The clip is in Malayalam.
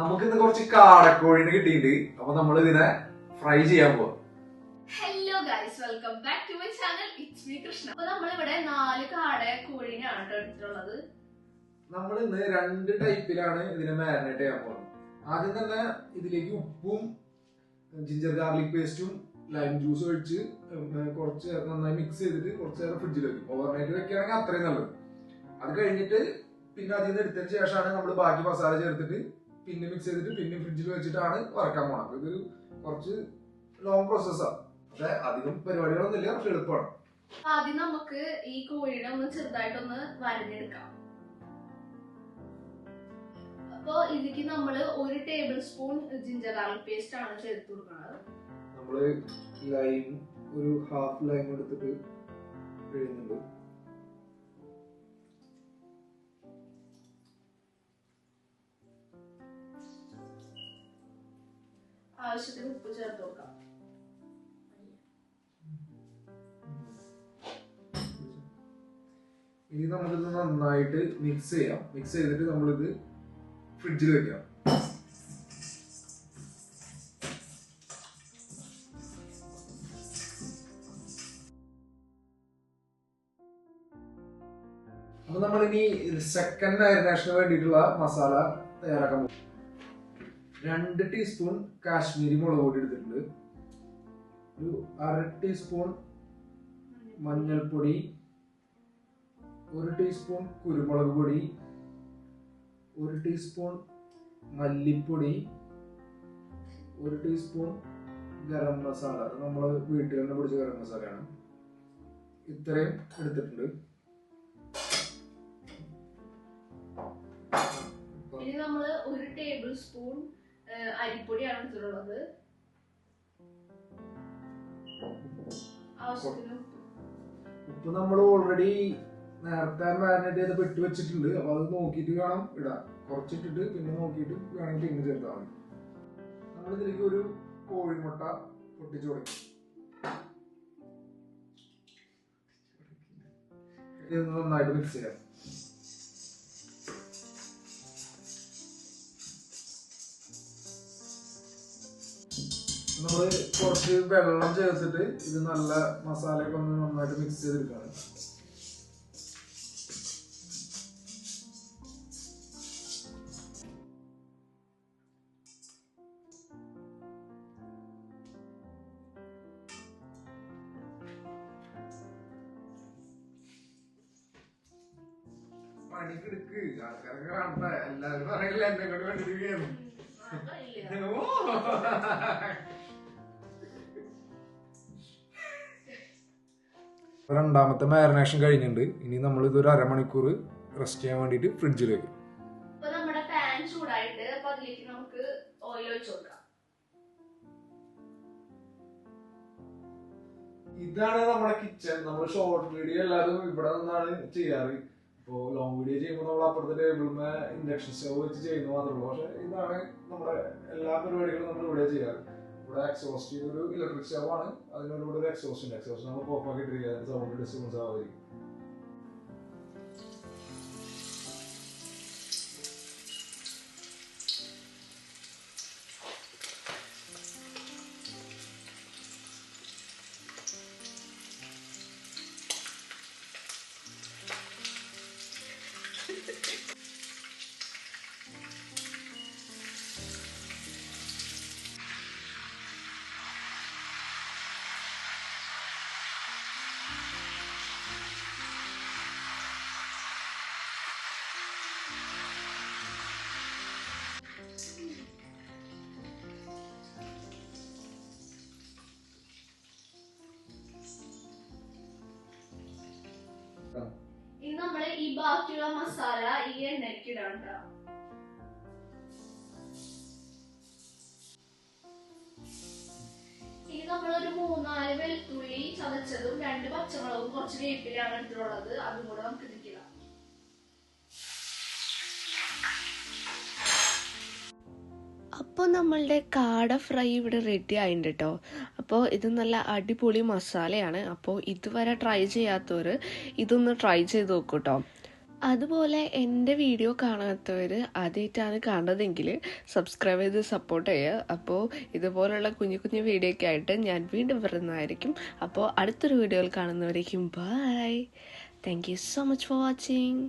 നമുക്ക് ഇന്ന് കുറച്ച് കാടക്കോഴിന് കിട്ടിയിട്ട് അപ്പൊ നമ്മൾ ഇതിനെ ഫ്രൈ ചെയ്യാൻ പോവാം. Hello guys welcome back to my channel it's me Krishna അപ്പൊ നമ്മളിവിടെ നാല് കാട കോഴിനെയാണ് ട്ടോ എടുത്തിട്ടുള്ളത്. നമ്മൾ ഇന്ന് രണ്ട് ടൈപ്പിലാണ് ഇതിനെ മാരിനേറ്റ് ചെയ്യാൻ പോകുന്നത് ആദ്യം തന്നെ ഇതിലേക്ക് ഉപ്പും ജിഞ്ചർ ഗാർലിക് പേസ്റ്റും ലൈം ജ്യൂസ് ഒഴിച്ച് കുറച്ച് നന്നായി മിക്സ് ചെയ്തിട്ട് കുറച്ച് നേരം ഫ്രിഡ്ജിൽ വെക്കും. ഓവർനൈറ്റ് വെക്കുകയാണെങ്കിൽ അത്രയും നല്ലത്. അത് കഴിഞ്ഞിട്ട് പിന്നെ അതിൽ നിന്ന് എടുത്തതിന് ശേഷമാണ് നമ്മൾ ബാക്കി മസാല ചേർത്തിട്ട് പിന്നെ മിക്സ് ചെയ്തിട്ട് പിന്നെ ഫ്രിഡ്ജിൽ വെച്ചിട്ടാണ് വറക്കാൻ പോകണം അപ്പൊ ഇതൊരു കുറച്ച് ലോങ് പ്രോസസ്സാണ് പക്ഷെ അധികം പരിപാടികളൊന്നുമില്ല പക്ഷെ എളുപ്പമാണ്. ആദ്യം നമുക്ക് ഈ കോഴിയുടെ ഒന്ന് ചെറുതായിട്ടൊന്ന് വരഞ്ഞെടുക്കാം. അപ്പൊ ഇതിക്ക് നമ്മൾ ഒരു tablespoon ginger garlic paste ആണ് ചേർത്ത് കൊടുക്കുന്നത്. നമ്മൾ ലൈം ഒരു ഹാഫ് ലൈം എടുത്തിട്ട് പിഴിയുന്നുണ്ട് ആവശ്യത്തിന് ഉപ്പ് ചേർത്ത് കൊടുക്കാം ഇനി നമുക്കിത് നന്നായിട്ട് മിക്സ് ചെയ്യാം. മിക്സ് ചെയ്തിട്ട് നമ്മളിത് ഫ്രിഡ്ജിൽ വെക്കാം. അപ്പൊ നമ്മളിനി സെക്കൻഡ് മാരിനേഷന് വേണ്ടിയിട്ടുള്ള മസാല തയ്യാറാക്കാൻ പോകും. രണ്ട് ടീസ്പൂൺ കാശ്മീരി മുളക് പൊടി എടുത്തിട്ടുണ്ട്. ഒരു അര ടീസ്പൂൺ മഞ്ഞൾപ്പൊടി ഒരു ടീസ്പൂൺ കുരുമുളക് പൊടി ഒരു ടീസ്പൂൺ മല്ലിപ്പൊടി ഒരു ടീസ്പൂൺ ഗരം മസാല. നമ്മൾ വീട്ടിൽ തന്നെ പൊടിച്ച ഗരം മസാലയാണ്. ഇത്രയും എടുത്തിട്ടുണ്ട്. ഇനി നമ്മൾ ഒരു ടേബിൾ സ്പൂൺ അരിപ്പൊടിയാണ് എടുത്തിട്ടുള്ളത് ആവശ്യത്തിന് ഉപ്പ്. നമ്മൾ ഓൾറെഡി നേരത്തെ മാരിനേറ്റ് ചെയ്ത് പെട്ട് വെച്ചിട്ടുണ്ട്. അപ്പൊ അത് നോക്കിയിട്ട് വേണം ഇടാൻ. കുറച്ചിട്ടിട്ട് പിന്നെ നോക്കിയിട്ട് വേണമെങ്കിൽ പിന്നെ ചേർത്താൽ മതി. നമ്മൾ ഇതിലേക്ക് ഒരു കോഴിമുട്ട പൊട്ടിച്ചു കൊടുക്കും. ഇത് നന്നായിട്ട് മിക്സ് ചെയ്യാം. നമ്മൾ കുറച്ച് വെള്ളം ചേർത്തിട്ട് ഇത് നല്ല മസാലയൊക്കെ ഒന്ന് നന്നായിട്ട് മിക്സ് ചെയ്തെടുക്കാണ്. പണിക്കെടുക്ക്. ആൾക്കാരൊക്കെ കാണണ്ട എല്ലാവരും പറയില്ല എന്നെ കൊണ്ട് കണ്ടിരിക്കുകയാണ് അതറിയില്ല. ഓ. രണ്ടാമത്തെ മാരിനേഷൻ കഴിഞ്ഞിട്ടുണ്ട് ഇനി നമ്മൾ ഇതൊരു അരമണിക്കൂർ റെസ്റ്റ് ചെയ്യാൻ വേണ്ടിയിട്ട് ഫ്രിഡ്ജിൽ വെക്കും ഇതാണ് നമ്മുടെ കിച്ചൺ നമ്മൾ ഷോർട്ട് വീഡിയോ എല്ലാവരും ഇവിടെ നിന്നാണ് ചെയ്യാറ്. ഇപ്പോ ലോങ് വീഡിയോ ചെയ്യുമ്പോൾ നമ്മൾ അപ്പുറത്തെ ടേബിളിൽ ഇൻഡക്ഷൻ സ്റ്റവ് വെച്ച് ചെയ്യുന്നു മാത്രമേ ഉള്ളൂ. പക്ഷെ ഇതാണ് നമ്മുടെ എല്ലാ പരിപാടികളും നമ്മൾ ഇവിടെ ചെയ്യാറ്. ഇവിടെ എക്സോസ്റ്റ് ഒരു ഇലക്ട്രിക് സ്റ്റവ് ആണ് അതിനോട് ഒരു എക്സോസ്റ്റ് ഉണ്ട്. എക്സോസ്റ്റ് നമ്മൾ പോപ്പാക്കി ഇട്ടിരിക്കുക സൗണ്ട് ഡിസ്റ്റർബൻസ് ആവാതിരിക്കും. ബാക്കിയുള്ള മസാല ഈ എണ്ണയ്ക്ക് ഇടണ്ട. ഇനി നമ്മളൊരു മൂന്നാൽ വെളുത്തുള്ളി ചതച്ചതും രണ്ട് പച്ചമുളകും കുറച്ച് വേപ്പിലാണ് എടുത്തിട്ടുള്ളത്. അതും കൂടെ നമുക്ക് ഇതിക്കിടാം അപ്പോൾ നമ്മളുടെ കാട ഫ്രൈ ഇവിടെ റെഡി ആയിട്ടുണ്ട് കേട്ടോ അപ്പോൾ ഇത് നല്ല അടിപൊളി മസാലയാണ്. അപ്പോൾ ഇതുവരെ ട്രൈ ചെയ്യാത്തവർ ഇതൊന്ന് ട്രൈ ചെയ്ത് നോക്കൂ കേട്ടോ അതുപോലെ എന്റെ വീഡിയോ കാണാത്തവർ ആദ്യമായിട്ടാണ് കാണുന്നതെങ്കിൽ സബ്സ്ക്രൈബ് ചെയ്ത് സപ്പോർട്ട് ചെയ്യുക. അപ്പോൾ ഇതുപോലുള്ള കുഞ്ഞു കുഞ്ഞു വീഡിയോ ഒക്കെ ആയിട്ട് ഞാൻ വീണ്ടും വരുന്നതായിരിക്കും. അപ്പോൾ അടുത്തൊരു വീഡിയോയിൽ കാണുന്നവരേക്കും bye thank you so much for watching